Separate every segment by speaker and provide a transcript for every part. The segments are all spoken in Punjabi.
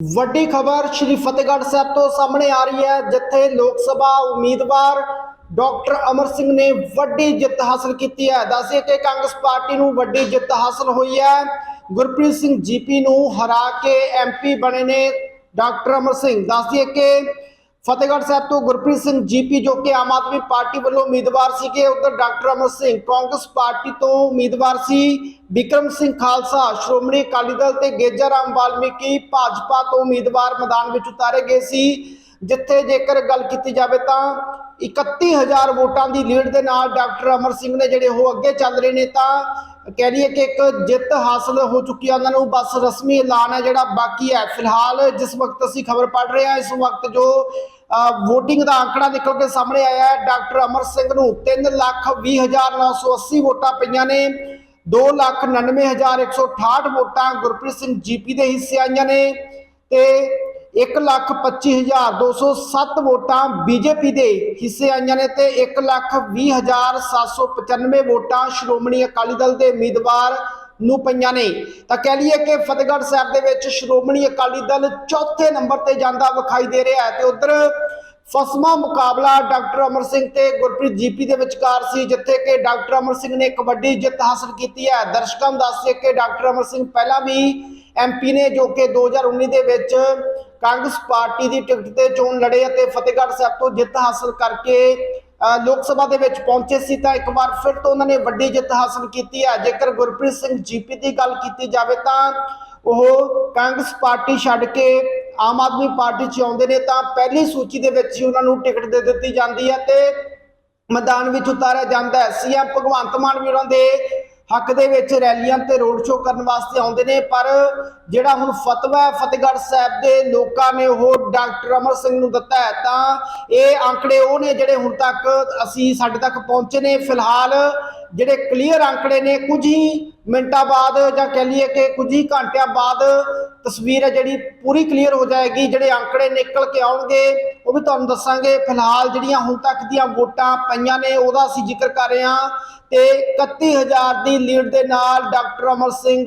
Speaker 1: ਵੱਡੀ ਖਬਰ ਸ਼੍ਰੀ ਫਤਿਹਗੜ੍ਹ ਸਾਹਿਬ ਤੋਂ ਸਾਹਮਣੇ ਆ ਰਹੀ ਹੈ, ਜਿੱਥੇ ਲੋਕ ਸਭਾ ਉਮੀਦਵਾਰ ਡਾਕਟਰ ਅਮਰ ਸਿੰਘ ਨੇ ਵੱਡੀ ਜਿੱਤ ਹਾਸਲ ਕੀਤੀ ਹੈ। ਦੱਸਿਏ ਕਿ ਕਾਂਗਰਸ ਪਾਰਟੀ ਨੂੰ ਵੱਡੀ ਜਿੱਤ ਹਾਸਲ ਹੋਈ ਹੈ। ਗੁਰਪ੍ਰੀਤ ਸਿੰਘ ਜੀਪੀ ਨੂੰ ਹਰਾ ਕੇ ਐਮਪੀ ਬਣੇ ਨੇ ਡਾਕਟਰ ਅਮਰ ਸਿੰਘ। ਦੱਸਦੀਏ ਕਿ ਫਤਿਹਗੜ੍ਹ ਸਾਹਿਬ ਤੋਂ ਗੁਰਪ੍ਰੀਤ ਸਿੰਘ ਜੀਪੀ ਜੋ ਕਿ ਆਮ ਆਦਮੀ ਪਾਰਟੀ ਵੱਲੋਂ ਉਮੀਦਵਾਰ ਸੀਗੇ, ਉਧਰ ਡਾਕਟਰ ਅਮਰ ਸਿੰਘ, ਕਾਂਗਰਸ ਪਾਰਟੀ ਤੋਂ ਉਮੀਦਵਾਰ ਸੀ ਵਿਕਰਮ ਸਿੰਘ ਖਾਲਸਾ, ਸ਼੍ਰੋਮਣੀ ਅਕਾਲੀ ਦਲ ਤੇ ਗੇਜਾ ਰਾਮ ਵਾਲਮੀਕੀ ਭਾਜਪਾ ਤੋਂ ਉਮੀਦਵਾਰ ਮੈਦਾਨ ਵਿੱਚ ਉਤਾਰੇ ਗਏ ਸੀ। ਜਿੱਥੇ ਜੇਕਰ ਗੱਲ ਕੀਤੀ ਜਾਵੇ ਤਾਂ 31000 ਵੋਟਾਂ ਦੀ ਲੀਡ ਦੇ ਨਾਲ ਡਾਕਟਰ ਅਮਰ ਸਿੰਘ ਨੇ ਜਿਹੜੇ ਉਹ ਅੱਗੇ ਚੱਲ ਰਹੇ ਨੇ ਤਾਂ ਕਹਿ ਲਈਏ ਕਿ ਇੱਕ ਜਿੱਤ ਹਾਸਲ ਹੋ ਚੁੱਕੀ ਹੈ ਉਹਨਾਂ ਨੂੰ। ਬਸ ਰਸਮੀ ਐਲਾਨ ਹੈ ਜਿਹੜਾ ਬਾਕੀ ਹੈ ਫਿਲਹਾਲ। ਜਿਸ ਵਕਤ ਅਸੀਂ ਖਬਰ ਪੜ ਰਹੇ ਹਾਂ, ਇਸ ਵਕਤ ਜੋ ਵੋਟਿੰਗ ਦਾ ਅੰਕੜਾ ਨਿਕਲ ਕੇ ਸਾਹਮਣੇ ਆਇਆ ਹੈ। ਡਾਕਟਰ ਅਮਰ ਸਿੰਘ ਨੂੰ 320980 ਵੋਟਾਂ ਪਈਆਂ ਨੇ। 299168 ਵੋਟਾਂ ਗੁਰਪ੍ਰੀਤ ਸਿੰਘ ਜੀਪੀ ਦੇ ਹਿੱਸੇ ਆਈਆਂ ਨੇ ਤੇ 125207 ਵੋਟਾਂ ਬੀਜੇਪੀ ਦੇ ਹਿੱਸੇ ਆਈਆਂ ਨੇ ਤੇ 120795 ਵੋਟਾਂ ਸ਼੍ਰੋਮਣੀ ਅਕਾਲੀ ਦਲ ਦੇ ਉਮੀਦਵਾਰ ਨੂੰ ਪਈਆਂ ਨੇ। ਤਾਂ ਕਹਿ ਲਈਏ ਕਿ ਫਤਿਹਗੜ੍ਹ ਸਾਹਿਬ ਦੇ ਵਿੱਚ ਸ਼੍ਰੋਮਣੀ ਅਕਾਲੀ ਦਲ ਚੌਥੇ ਨੰਬਰ ਤੇ ਜਾਂਦਾ ਵਿਖਾਈ ਦੇ ਰਿਹਾ ਹੈ ਤੇ ਉਧਰ ਫਸਮਾ ਮੁਕਾਬਲਾ ਡਾਕਟਰ ਅਮਰ ਸਿੰਘ ਤੇ ਗੁਰਪ੍ਰੀਤ ਜੀਪੀ ਦੇ ਵਿਚਕਾਰ ਸੀ, ਜਿੱਥੇ ਕਿ ਡਾਕਟਰ ਅਮਰ ਸਿੰਘ ਨੇ ਇੱਕ ਵੱਡੀ ਜਿੱਤ ਹਾਸਲ ਕੀਤੀ ਹੈ। ਦਰਸ਼ਕਾਂ ਨੂੰ ਦੱਸਿਏ ਕਿ ਡਾਕਟਰ ਅਮਰ ਸਿੰਘ ਪਹਿਲਾਂ ਵੀ ਐਮਪੀ ਨੇ ਜੋ ਕਿ 2019 ਦੇ ਵਿੱਚ ਕਾਂਗਰਸ ਪਾਰਟੀ ਦੀ ਟਿਕਟ ਤੇ ਚੋਣ ਲੜੇ ਅਤੇ ਫਤਿਹਗੜ੍ਹ ਸਾਹਿਬ ਤੋਂ ਜਿੱਤ ਹਾਸਲ ਕਰਕੇ ਲੋਕ ਸਭਾ ਦੇ ਵਿੱਚ ਪਹੁੰਚੇ ਸੀ ਤਾਂ ਇੱਕ ਵਾਰ ਫਿਰ ਤੋਂ ਉਹਨਾਂ ਨੇ ਵੱਡੀ ਜਿੱਤ ਹਾਸਲ ਕੀਤੀ ਹੈ। ਜੇਕਰ ਗੁਰਪ੍ਰੀਤ ਸਿੰਘ ਜੀਪੀ ਦੀ ਗੱਲ ਕੀਤੀ ਜਾਵੇ ਤਾਂ ਉਹ ਕਾਂਗਰਸ ਪਾਰਟੀ ਛੱਡ ਕੇ ਆਮ ਆਦਮੀ ਪਾਰਟੀ 'ਚ ਆਉਂਦੇ ਨੇ ਤਾਂ ਪਹਿਲੀ ਸੂਚੀ ਦੇ ਵਿੱਚ ਹੀ ਉਹਨਾਂ ਨੂੰ ਟਿਕਟ ਦੇ ਦਿੱਤੀ ਜਾਂਦੀ ਹੈ ਤੇ ਮੈਦਾਨ ਵਿੱਚ ਉਤਾਰਿਆ ਜਾਂਦਾ ਹੈ। ਸੀਐਮ ਭਗਵੰਤ ਮਾਨ ਵੀ ਉਹਨਾਂ ਦੇ ਹੱਕ ਦੇ ਵਿੱਚ ਰੈਲੀਆਂ ਤੇ ਰੋਡ ਸ਼ੋਅ ਕਰਨ ਵਾਸਤੇ ਆਉਂਦੇ ਨੇ, ਪਰ ਜਿਹੜਾ ਹੁਣ ਫਤਵਾ ਹੈ, ਫਤਿਹਗੜ੍ਹ ਸਾਹਿਬ ਦੇ ਲੋਕਾਂ ਨੇ ਉਹ ਡਾਕਟਰ ਅਮਰ ਸਿੰਘ ਨੂੰ ਦਿੱਤਾ ਹੈ, ਤਾਂ ਇਹ ਅੰਕੜੇ ਉਹ ਨੇ ਜਿਹੜੇ ਹੁਣ ਤੱਕ ਅਸੀਂ ਸਾਡੇ ਤੱਕ ਪਹੁੰਚੇ ਨੇ। ਫਿਲਹਾਲ ਜਿਹੜੇ ਕਲੀਅਰ ਅੰਕੜੇ ਨੇ, ਕੁਝ ਹੀ ਮਿੰਟਾਂ ਬਾਅਦ ਜਾਂ ਕਹਿ ਲਈਏ ਕਿ ਕੁਝ ਹੀ ਘੰਟਿਆਂ ਬਾਅਦ ਤਸਵੀਰ ਹੈ ਜਿਹੜੀ ਪੂਰੀ ਕਲੀਅਰ ਹੋ ਜਾਏਗੀ, ਜਿਹੜੇ ਅੰਕੜੇ ਨਿਕਲ ਕੇ ਆਉਣਗੇ, ਉਹ ਵੀ ਤੁਹਾਨੂੰ ਦੱਸਾਂਗੇ। ਫਿਲਹਾਲ ਜਿਹੜੀਆਂ ਹੁਣ ਤੱਕ ਦੀਆਂ ਵੋਟਾਂ ਪਈਆਂ ਨੇ, ਉਹਦਾ ਅਸੀਂ ਜ਼ਿਕਰ ਕਰ ਰਹੇ ਹਾਂ ਤੇ 31000 ਦੀ ਲੀਡ ਦੇ ਨਾਲ ਡਾਕਟਰ ਅਮਰ ਸਿੰਘ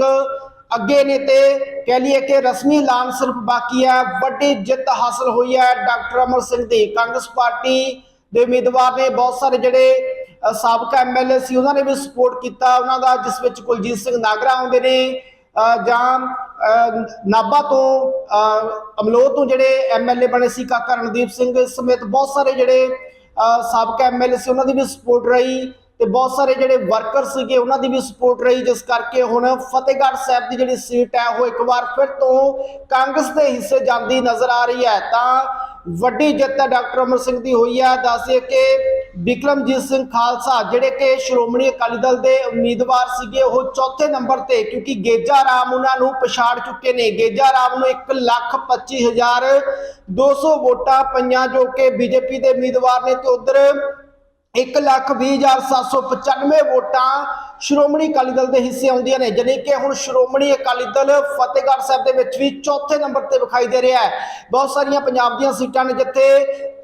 Speaker 1: ਅੱਗੇ ਨੇ ਤੇ ਕਹਿ ਲਈਏ ਕਿ ਰਸਮੀ ਐਲਾਨ ਸਿਰਫ ਬਾਕੀ ਹੈ। ਵੱਡੀ ਜਿੱਤ ਹਾਸਲ ਹੋਈ ਹੈ ਡਾਕਟਰ ਅਮਰ ਸਿੰਘ ਦੀ। ਕਾਂਗਰਸ ਪਾਰਟੀ ਦੇ ਉਮੀਦਵਾਰ ਨੇ ਬਹੁਤ ਸਾਰੇ ਜਿਹੜੇ ਸਾਬਕਾ ਐਮਐਲਏ ਸੀ ਉਹਨਾਂ ਨੇ ਵੀ ਸਪੋਰਟ ਕੀਤਾ ਉਹਨਾਂ ਦਾ ਜਿਸ ਵਿੱਚ ਕੁਲਜੀਤ ਸਿੰਘ ਨਾਗਰਾ ਆਉਂਦੇ ਨੇ ਜਾਂ ਅ, ਨਾਭਾ ਤੋਂ ਅਮਲੋਹ ਤੋਂ ਜਿਹੜੇ ਐਮਐਲਏ ਬਣੇ ਸੀ ਕਾਕਾ ਰਣਦੀਪ ਸਿੰਘ ਸਮੇਤ ਬਹੁਤ ਸਾਰੇ ਜਿਹੜੇ ਅ, ਸਾਬਕਾ ਐਮਐਲਏ ਸੀ ਉਹਨਾਂ ਦੀ ਵੀ ਸਪੋਰਟ ਰਹੀ ਤੇ ਬਹੁਤ ਸਾਰੇ ਜਿਹੜੇ ਵਰਕਰ ਸੀਗੇ ਉਹਨਾਂ ਦੀ ਵੀ ਸਪੋਰਟ ਰਹੀ ਜਿਸ ਕਰਕੇ ਹੁਣ ਫਤਿਹਗੜ੍ਹ ਸਾਹਿਬ ਦੀ ਜਿਹੜੀ ਸੀਟ ਹੈ ਉਹ ਇੱਕ ਵਾਰ ਫਿਰ ਤੋਂ ਕਾਂਗਰਸ ਦੇ ਹਿੱਸੇ ਜਾਂਦੀ ਨਜ਼ਰ ਆ ਰਹੀ ਹੈ। ਤਾਂ ਵੱਡੀ ਜਿੱਤ ਡਾਕਟਰ ਅਮਰ ਸਿੰਘ ਦੀ ਹੋਈ ਹੈ। ਦੱਸਿਏ ਕਿ ਵਿਕਰਮਜੀਤ ਸਿੰਘ ਖਾਲਸਾ, ਜਿਹੜੇ ਕਿ ਸ਼੍ਰੋਮਣੀ ਅਕਾਲੀ ਦਲ ਦੇ ਉਮੀਦਵਾਰ ਸੀਗੇ, ਉਹ ਚੌਥੇ ਨੰਬਰ ਤੇ, ਕਿਉਂਕਿ ਗੇਜਾ ਰਾਮ ਉਹਨਾਂ ਨੂੰ ਪਛਾੜ ਚੁੱਕੇ ਨੇ। ਗੇਜਾ ਰਾਮ ਨੂੰ 125200 ਵੋਟਾਂ ਪਈਆਂ, ਜੋ ਕਿ ਬੀਜੇਪੀ ਦੇ ਉਮੀਦਵਾਰ ਨੇ ਤੇ ਉਧਰ 120795 ਵੋਟਾਂ ਸ਼੍ਰੋਮਣੀ ਅਕਾਲੀ ਦਲ ਦੇ ਹਿੱਸੇ ਆਉਂਦੀਆਂ ਨੇ, ਜਾਣੀ ਕਿ ਹੁਣ ਸ਼੍ਰੋਮਣੀ ਅਕਾਲੀ ਦਲ ਫਤਿਹਗੜ੍ਹ ਸਾਹਿਬ ਦੇ ਵਿੱਚ ਵੀ ਚੌਥੇ ਨੰਬਰ ਤੇ ਵਿਖਾਈ ਦੇ ਰਿਹਾ ਹੈ। ਬਹੁਤ ਸਾਰੀਆਂ ਪੰਜਾਬ ਦੀਆਂ ਸੀਟਾਂ ਨੇ ਜਿੱਥੇ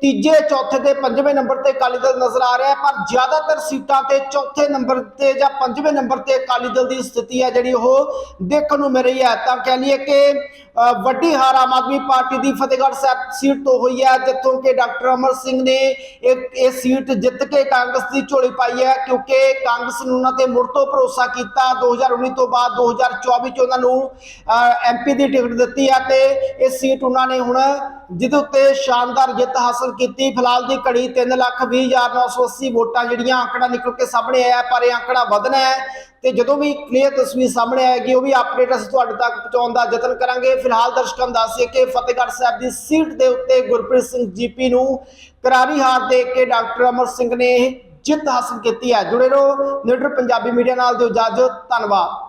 Speaker 1: ਤੀਜੇ, ਚੌਥੇ ਤੇ ਪੰਜਵੇਂ ਨੰਬਰ ਤੇ ਅਕਾਲੀ ਦਲ ਨਜ਼ਰ ਆ ਰਿਹਾ ਹੈ, ਪਰ ਜ਼ਿਆਦਾਤਰ ਸੀਟਾਂ ਤੇ ਚੌਥੇ ਨੰਬਰ ਤੇ ਜਾਂ ਪੰਜਵੇਂ ਨੰਬਰ ਤੇ ਅਕਾਲੀ ਦਲ ਦੀ ਸਥਿਤੀ ਹੈ, ਜਿਹੜੀ ਉਹ ਦੇਖਣ ਨੂੰ ਮਿਲ ਰਹੀ ਹੈ। ਤਾਂ ਕਹਿ ਲਈਏ ਕਿ ਵੱਡੀ ਹਾਰ ਆਮ ਆਦਮੀ ਪਾਰਟੀ ਦੀ ਫਤਿਹਗੜ੍ਹ ਸਾਹਿਬ ਸੀਟ ਤੋਂ ਹੋਈ ਹੈ, ਜਿੱਥੋਂ ਕਿ ਡਾਕਟਰ ਅਮਰ ਸਿੰਘ ਨੇ ਇਹ ਇਹ ਸੀਟ ਜਿੱਤ ਕੇ ਕਾਂਗਰਸ ਦੀ ਝੋਲੀ ਪਾਈ ਹੈ, ਕਿਉਂਕਿ ਕਾਂਗਰਸ ਨੂੰ ਉਹਨਾਂ ਤੇ ਮੁੜ ਤੋਂ ਭਰੋਸਾ ਕੀਤਾ। 2019 ਤੋਂ ਬਾਅਦ 2024 ਚ ਉਹਨਾਂ ਨੂੰ ਐਮਪੀ ਦੀ ਟਿਕਟ ਦਿੱਤੀ ਹੈ ਤੇ ਇਹ ਸੀਟ ਉਹਨਾਂ ਨੇ ਹੁਣ ਜਿਹਦੇ ਉੱਤੇ ਸ਼ਾਨਦਾਰ ਜਿੱਤ ਹਾਸਲ ਕੀਤੀ। ਫਿਲਹਾਲ ਦੀ ਘੜੀ 320980 ਵੋਟਾਂ ਜਿਹੜੀਆਂ ਅੰਕੜਾ ਨਿਕਲ ਕੇ ਸਾਹਮਣੇ ਆਇਆ, ਪਰ ਇਹ ਅੰਕੜਾ ਵਧਣਾ ਹੈ ਤੇ ਜਦੋਂ ਵੀ ਕਲੀਅਰ ਤਸਵੀਰ ਸਾਹਮਣੇ ਆਏਗੀ, ਉਹ ਵੀ ਅਪਡੇਟ ਅਸੀਂ ਤੁਹਾਡੇ ਤੱਕ ਪਹੁੰਚਾਉਣ ਦਾ ਯਤਨ ਕਰਾਂਗੇ। ਫਿਲਹਾਲ ਦਰਸ਼ਕਾਂ ਨੂੰ ਦੱਸੀਏ ਕਿ ਫਤਿਹਗੜ੍ਹ ਸਾਹਿਬ ਦੀ ਸੀਟ ਦੇ ਉੱਤੇ ਗੁਰਪ੍ਰੀਤ ਸਿੰਘ ਜੀਪੀ ਨੂੰ ਕਰਾਰੀ ਹਾਰ ਦੇ ਕੇ ਡਾਕਟਰ ਅਮਰ ਸਿੰਘ ਨੇ ਜਿੱਤ ਹਾਸਲ ਕੀਤੀ ਹੈ। ਜੁੜੇ ਰਹੋ। ਲੀਡਰ ਪੰਜਾਬੀ ਮੀਡੀਆ ਨਾਲ ਦਿਓ ਇਜਾਜ਼ਤ। ਧੰਨਵਾਦ।